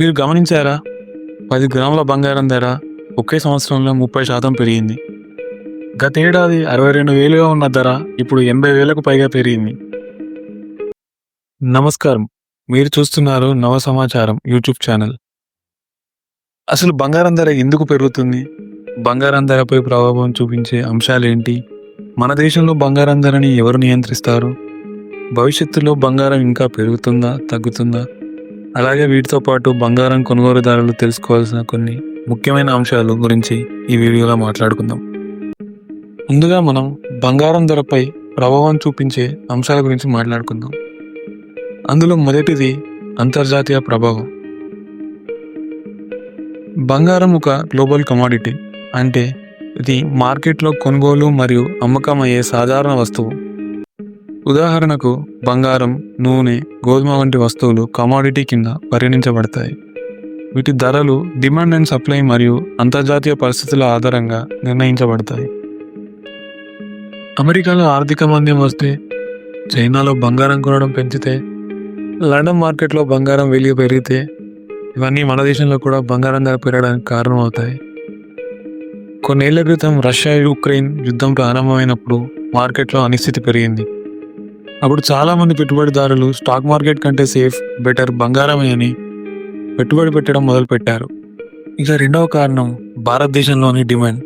మీరు గమనించారా? పది గ్రాముల బంగారం ధర ఒకే సంవత్సరంలో ముప్పై శాతం పెరిగింది. గతేడాది అరవై రెండు వేలుగా ఉన్న ధర ఇప్పుడు ఎనభై వేలకు పైగా పెరిగింది. నమస్కారం. మీరు చూస్తున్నారు నవ సమాచారం యూట్యూబ్ ఛానల్. అసలు బంగారం ధర ఎందుకు పెరుగుతుంది? బంగారం ధరపై ప్రభావం చూపించే అంశాలేంటి? మన దేశంలో బంగారం ధరని ఎవరు నియంత్రిస్తారు? భవిష్యత్తులో బంగారం ఇంకా పెరుగుతుందా తగ్గుతుందా? అలాగే వీటితో పాటు బంగారం కొనుగోలుదారులు తెలుసుకోవాల్సిన కొన్ని ముఖ్యమైన అంశాలు గురించి ఈ వీడియోలో మాట్లాడుకుందాం. ముందుగా మనం బంగారం ధరపై ప్రభావం చూపించే అంశాల గురించి మాట్లాడుకుందాం. అందులో మొదటిది అంతర్జాతీయ ప్రభావం. బంగారం ఒక గ్లోబల్ కమాడిటీ అంటే ఇది మార్కెట్లో కొనుగోలు మరియు అమ్మకం అయ్యే సాధారణ వస్తువు. ఉదాహరణకు బంగారం నూనె గోధుమ వంటి వస్తువులు కమాడిటీ కింద పరిగణించబడతాయి. వీటి ధరలు డిమాండ్ అండ్ సప్లై మరియు అంతర్జాతీయ పరిస్థితుల ఆధారంగా నిర్ణయించబడతాయి. అమెరికాలో ఆర్థిక మంద్యం వస్తే చైనాలో బంగారం కొనడం పెంచితే లండన్ మార్కెట్లో బంగారం వెలిగి పెరిగితే ఇవన్నీ మన దేశంలో కూడా బంగారం ధర పెరగడానికి కారణమవుతాయి. కొన్నేళ్ళ క్రితం రష్యా యుక్రెయిన్ యుద్ధం ప్రారంభమైనప్పుడు మార్కెట్లో అనిశ్చితి పెరిగింది. అప్పుడు చాలా మంది పెట్టుబడిదారులు స్టాక్ మార్కెట్ కంటే సేఫ్ బెటర్ బంగారమే అని పెట్టుబడి పెట్టడం మొదలుపెట్టారు. ఇక రెండవ కారణం భారతదేశంలోని డిమాండ్.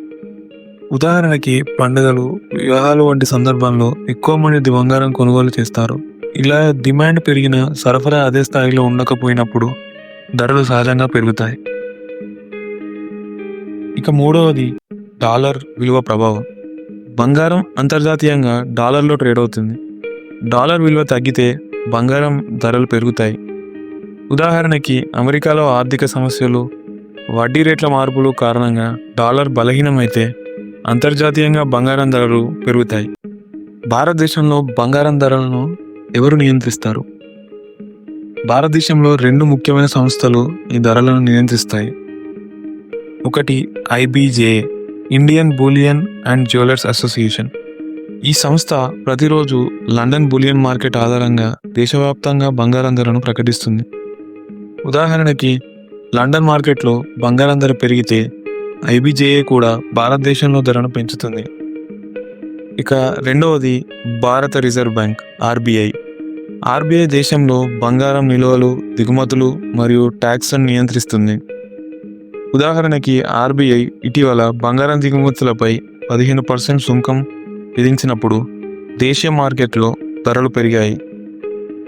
ఉదాహరణకి పండుగలు వివాహాలు వంటి సందర్భంలో ఎక్కువ మంది బంగారం కొనుగోలు చేస్తారు. ఇలా డిమాండ్ పెరిగిన సరఫరా అదే స్థాయిలో ఉండకపోయినప్పుడు ధరలు సహజంగా పెరుగుతాయి. ఇక మూడవది డాలర్ విలువ ప్రభావం. బంగారం అంతర్జాతీయంగా డాలర్లో ట్రేడ్ అవుతుంది. డాలర్ విలువ తగ్గితే బంగారం ధరలు పెరుగుతాయి. ఉదాహరణకి అమెరికాలో ఆర్థిక సమస్యలు వడ్డీ రేట్ల మార్పులు కారణంగా డాలర్ బలహీనమైతే అంతర్జాతీయంగా బంగారం ధరలు పెరుగుతాయి. భారతదేశంలో బంగారం ధరలను ఎవరు నియంత్రిస్తారు? భారతదేశంలో రెండు ముఖ్యమైన సంస్థలు ఈ ధరలను నియంత్రిస్తాయి. ఒకటి IBJ Indian bullion and jewellers association. ఈ సంస్థ ప్రతిరోజు లండన్ బులియన్ మార్కెట్ ఆధారంగా దేశవ్యాప్తంగా బంగారం ధరను ప్రకటిస్తుంది. ఉదాహరణకి లండన్ మార్కెట్లో బంగారం ధర పెరిగితే ఐబీజేఏ కూడా భారతదేశంలో ధరను పెంచుతుంది. ఇక రెండవది భారత రిజర్వ్ బ్యాంక్ ఆర్బీఐ. ఆర్బీఐ దేశంలో బంగారం నిల్వలు దిగుమతులు మరియు ట్యాక్స్లను నియంత్రిస్తుంది. ఉదాహరణకి ఆర్బీఐ ఇటీవల బంగారం దిగుమతులపై పదిహేను పర్సెంట్ సుంకం విధించినప్పుడు దేశీయ మార్కెట్లో ధరలు పెరిగాయి.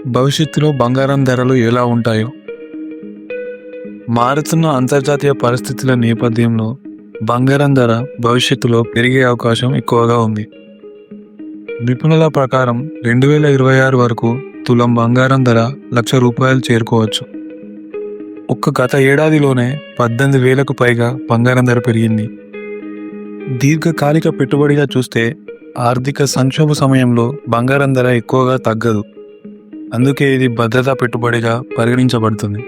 భవిష్యత్తులో బంగారం ధరలు ఎలా ఉంటాయో. మారుతున్న అంతర్జాతీయ పరిస్థితుల నేపథ్యంలో బంగారం ధర భవిష్యత్తులో పెరిగే అవకాశం ఎక్కువగా ఉంది. నిపుణుల ప్రకారం రెండు వేల ఇరవై ఆరు వరకు తులం బంగారం ధర లక్ష రూపాయలు చేరుకోవచ్చు. ఒక్క గత ఏడాదిలోనే పద్దెనిమిది వేలకు పైగా బంగారం ధర పెరిగింది. దీర్ఘకాలిక పెట్టుబడిగా చూస్తే ఆర్థిక సంక్షోభ సమయంలో బంగారం ధర ఎక్కువగా తగ్గదు. అందుకే ఇది భద్రతా పెట్టుబడిగా పరిగణించబడుతుంది.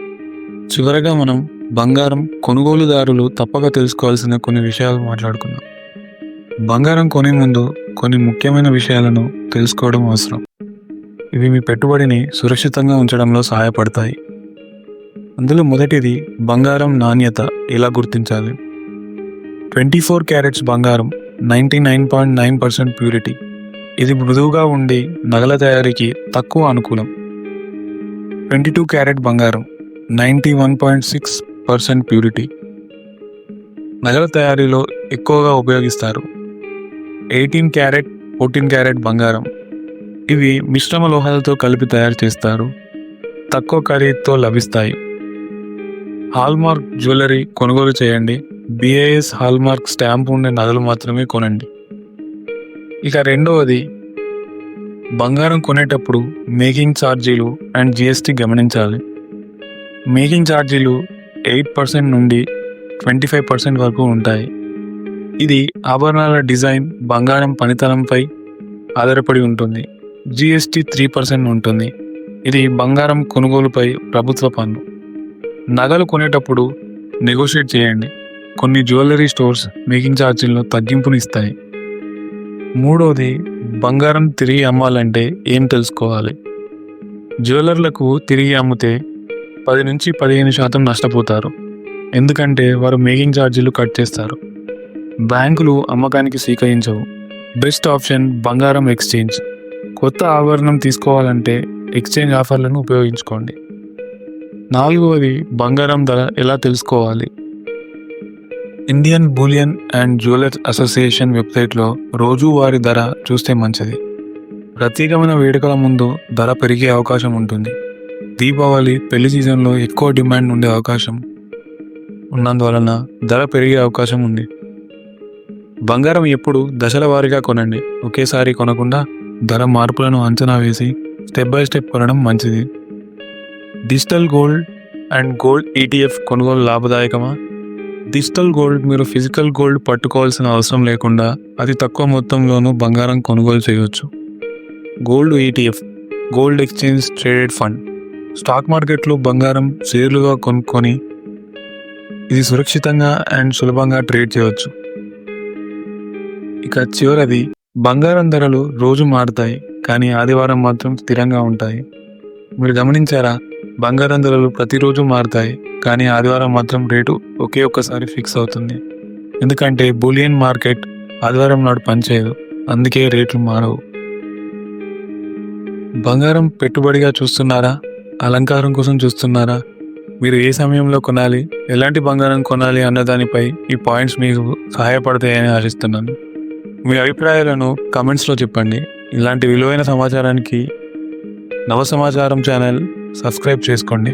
చివరగా మనం బంగారం కొనుగోలుదారులు తప్పక తెలుసుకోవాల్సిన కొన్ని విషయాలు మాట్లాడుకుందాం. బంగారం కొనే ముందు కొన్ని ముఖ్యమైన విషయాలను తెలుసుకోవడం అవసరం. ఇవి మీ పెట్టుబడిని సురక్షితంగా ఉంచడంలో సహాయపడతాయి. అందులో మొదటిది బంగారం నాణ్యత ఎలా గుర్తించాలి? ట్వంటీ ఫోర్ క్యారెట్స్ బంగారం ninety nine point nine percent purity. ఇది మృదువుగా ఉండి నగల తయారీకి తక్కువ అనుకూలం. ట్వంటీ టూ క్యారెట్ బంగారం ninety one point six percent purity. నగల తయారీలో ఎక్కువగా ఉపయోగిస్తారు. ఎయిటీన్ క్యారెట్ ఫోర్టీన్ క్యారెట్ బంగారం. ఇవి మిశ్రమ లోహాలతో కలిపి తయారు చేస్తారు. తక్కువ ఖరీదుతో లభిస్తాయి. హాల్మార్క్ జ్యువెలరీ కొనుగోలు చేయండి. బిఏఎస్ హాల్మార్క్ స్టాంప్ ఉండే నగలు మాత్రమే కొనండి. ఇక రెండవది బంగారం కొనేటప్పుడు మేకింగ్ ఛార్జీలు అండ్ జిఎస్టీ గమనించాలి. మేకింగ్ ఛార్జీలు ఎయిట్ పర్సెంట్ నుండి ట్వంటీ ఫైవ్ పర్సెంట్ వరకు ఉంటాయి. ఇది ఆభరణాల డిజైన్ బంగారం పనితనంపై ఆధారపడి ఉంటుంది. జిఎస్టీ త్రీ పర్సెంట్ ఉంటుంది. ఇది బంగారం కొనుగోలుపై ప్రభుత్వ పన్ను. నగలు కొనేటప్పుడు నెగోషియేట్ చేయండి. కొన్ని జ్యువెలరీ స్టోర్స్ మేకింగ్ ఛార్జీల్లో తగ్గింపును ఇస్తాయి. మూడవది బంగారం తిరిగి అమ్మాలంటే ఏం తెలుసుకోవాలి? జ్యువెలర్లకు తిరిగి అమ్మితే పది నుంచి పదిహేను శాతం నష్టపోతారు. ఎందుకంటే వారు మేకింగ్ ఛార్జీలు కట్ చేస్తారు. బ్యాంకులు అమ్మకానికి స్వీకరించవు. బెస్ట్ ఆప్షన్ బంగారం ఎక్స్చేంజ్ కొత్త ఆభరణం తీసుకోవాలంటే ఎక్స్చేంజ్ ఆఫర్లను ఉపయోగించుకోండి. నాలుగవది బంగారం ధర ఎలా తెలుసుకోవాలి? Indian bullion and jewellers association వెబ్సైట్లో రోజువారీ ధర చూస్తే మంచిది. ప్రత్యేకమైన వేడుకల ముందు ధర పెరిగే అవకాశం ఉంటుంది. దీపావళి పెళ్ళి సీజన్లో ఎక్కువ డిమాండ్ ఉండే అవకాశం ఉన్నందువలన ధర పెరిగే అవకాశం ఉంది. బంగారం ఎప్పుడు దశల వారీగా కొనండి. ఒకేసారి కొనకుండా ధర మార్పులను అంచనా వేసి స్టెప్ బై స్టెప్ కొనడం మంచిది. Digital gold and gold ETF కొనుగోలు లాభదాయకమా? డిజిటల్ గోల్డ్ మీరు ఫిజికల్ గోల్డ్ పట్టుకోవాల్సిన అవసరం లేకుండా అతి తక్కువ మొత్తంలోనూ బంగారం కొనుగోలు చేయవచ్చు. Gold ETF gold exchange traded fund. Stock మార్కెట్లో బంగారం షేర్లుగా కొనుక్కొని ఇది సురక్షితంగా అండ్ సులభంగా ట్రేడ్ చేయవచ్చు. ఇక చివరది బంగారం ధరలు రోజు మారుతాయి కానీ ఆదివారం మాత్రం స్థిరంగా ఉంటాయి. మీరు గమనించారా? బంగారం ధరలు ప్రతిరోజు మారుతాయి. కానీ ఆదివారం మాత్రం రేటు ఒకే ఒక్కసారి ఫిక్స్ అవుతుంది. ఎందుకంటే బులియన్ మార్కెట్ ఆదివారం నాడు పనిచేయదు. అందుకే రేట్లు మారవు. బంగారం పెట్టుబడిగా చూస్తున్నారా? అలంకారం కోసం చూస్తున్నారా? మీరు ఏ సమయంలో కొనాలి? ఎలాంటి బంగారం కొనాలి అన్న దానిపై ఈ పాయింట్స్ మీకు సహాయపడతాయని ఆశిస్తున్నాను. మీ అభిప్రాయాలను కమెంట్స్లో చెప్పండి. ఇలాంటి విలువైన సమాచారానికి నవ సమాచారం ఛానల్ సబ్స్క్రైబ్ చేసుకోండి.